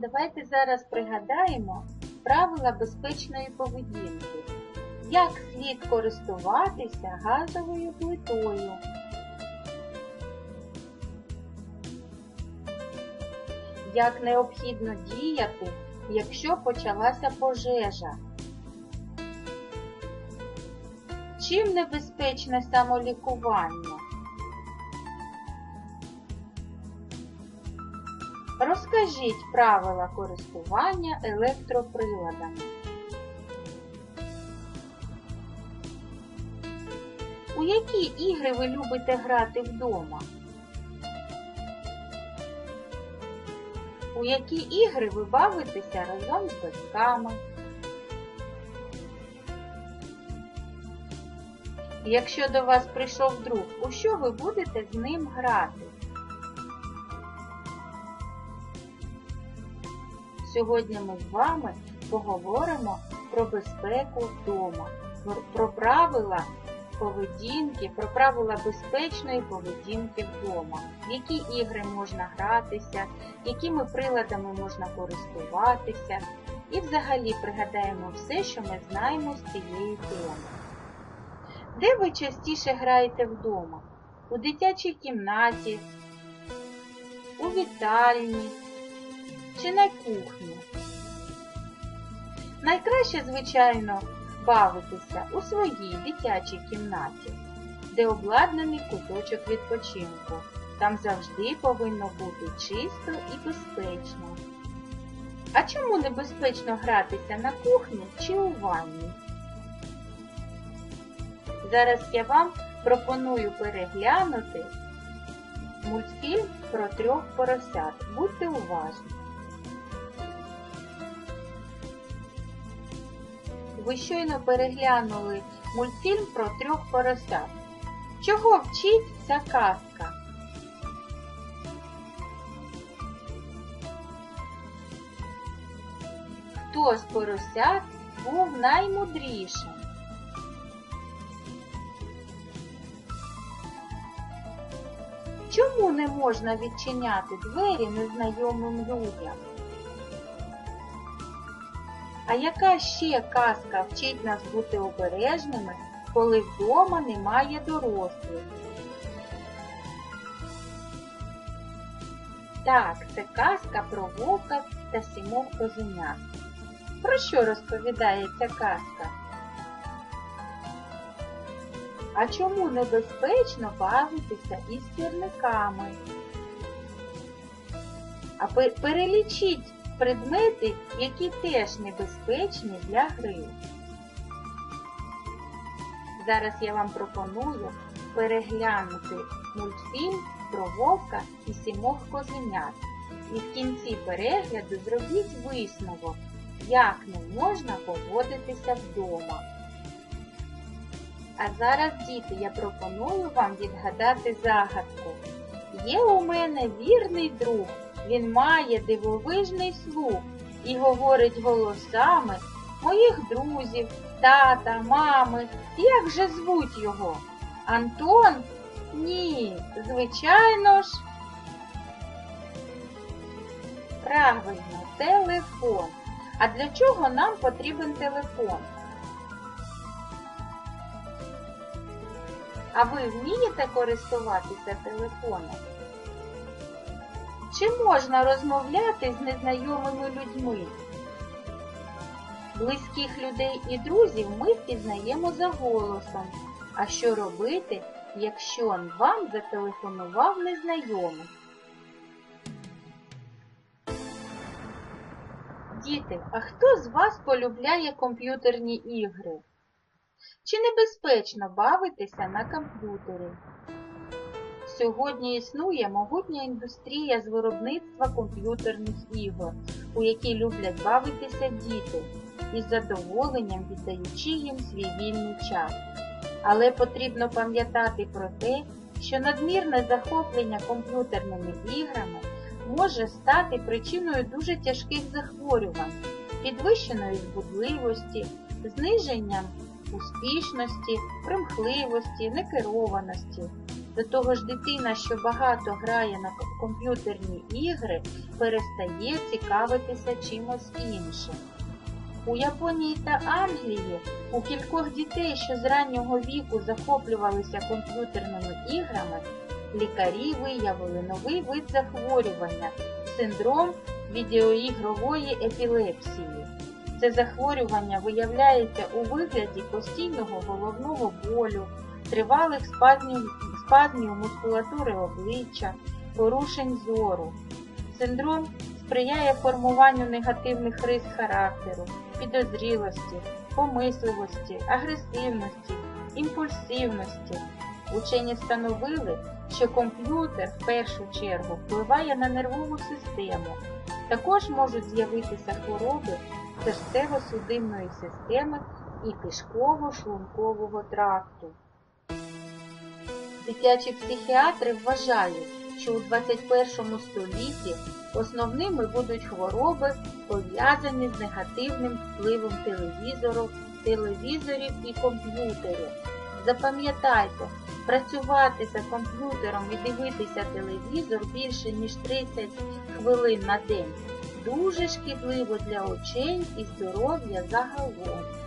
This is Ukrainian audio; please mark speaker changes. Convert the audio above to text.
Speaker 1: Давайте зараз пригадаємо правила безпечної поведінки. Як слід користуватися газовою плитою? Як необхідно діяти, якщо почалася пожежа? Чим небезпечне самолікування? Розкажіть правила користування електроприладами. У які ігри ви любите грати вдома? У які ігри ви бавитеся разом з батьками? Якщо до вас прийшов друг, у що ви будете з ним грати? Сьогодні ми з вами поговоримо про безпеку вдома, про правила поведінки, про правила безпечної поведінки вдома, які ігри можна гратися, якими приладами можна користуватися, і взагалі пригадаємо все, що ми знаємо з цієї теми. Де ви частіше граєте вдома? У дитячій кімнаті, у вітальні чи на кухні? Найкраще, звичайно, бавитися у своїй дитячій кімнаті, де обладнаний куточок відпочинку. Там завжди повинно бути чисто і безпечно. А чому небезпечно гратися на кухні чи у ванні? Зараз я вам пропоную переглянути мультфільм про трьох поросят. Будьте уважні. Ви щойно переглянули мультфільм про трьох поросят. Чого вчить ця казка? Хто з поросят був наймудрішим? Чому не можна відчиняти двері незнайомим людям? А яка ще казка вчить нас бути обережними, коли вдома немає дорослих? Так, це казка про вовка та сімох козенят. Про що розповідає ця казка? А чому небезпечно бавитися із сірниками? А перелічіть предмети, які теж небезпечні для гри. Зараз я вам пропоную переглянути мультфільм про вовка і сімох козенят. І в кінці перегляду зробіть висновок, як не можна поводитися вдома. А зараз, діти, я пропоную вам відгадати загадку. Є у мене вірний друг, він має дивовижний слух і говорить голосами моїх друзів, тата, мами. Як же звуть його? Антон? Ні, звичайно ж. Правильно, телефон. А для чого нам потрібен телефон? А ви вмієте користуватися телефоном? Чи можна розмовляти з незнайомими людьми? Близьких людей і друзів ми впізнаємо за голосом. А що робити, якщо вам зателефонував незнайомий? Діти, а хто з вас полюбляє комп'ютерні ігри? Чи небезпечно бавитися на комп'ютері? Сьогодні існує могутня індустрія з виробництва комп'ютерних ігор, у які люблять бавитися діти, із задоволенням віддаючи їм свій вільний час. Але потрібно пам'ятати про те, що надмірне захоплення комп'ютерними іграми може стати причиною дуже тяжких захворювань, підвищеної збудливості, зниженням успішності, примхливості, некерованості, До того ж, дитина, що багато грає на комп'ютерні ігри, перестає цікавитися чимось іншим. У Японії та Англії у кількох дітей, що з раннього віку захоплювалися комп'ютерними іграми, лікарі виявили новий вид захворювання синдром відеоігрової епілепсії. Це захворювання виявляється у вигляді постійного головного болю, тривалих спазмів, спазмів мускулатури обличчя, порушень зору. Синдром сприяє формуванню негативних рис характеру, підозрілості, помисливості, агресивності, імпульсивності. Учені встановили, що комп'ютер в першу чергу впливає на нервову систему. Також можуть з'явитися хвороби серцево-судинної системи і кишково-шлункового тракту. Дитячі психіатри вважають, що у 21 столітті основними будуть хвороби, пов'язані з негативним впливом телевізору, телевізорів і комп'ютерів. Запам'ятайте, працювати за комп'ютером і дивитися телевізор більше ніж 30 хвилин на день дуже шкідливо для очей і здоров'я загалом.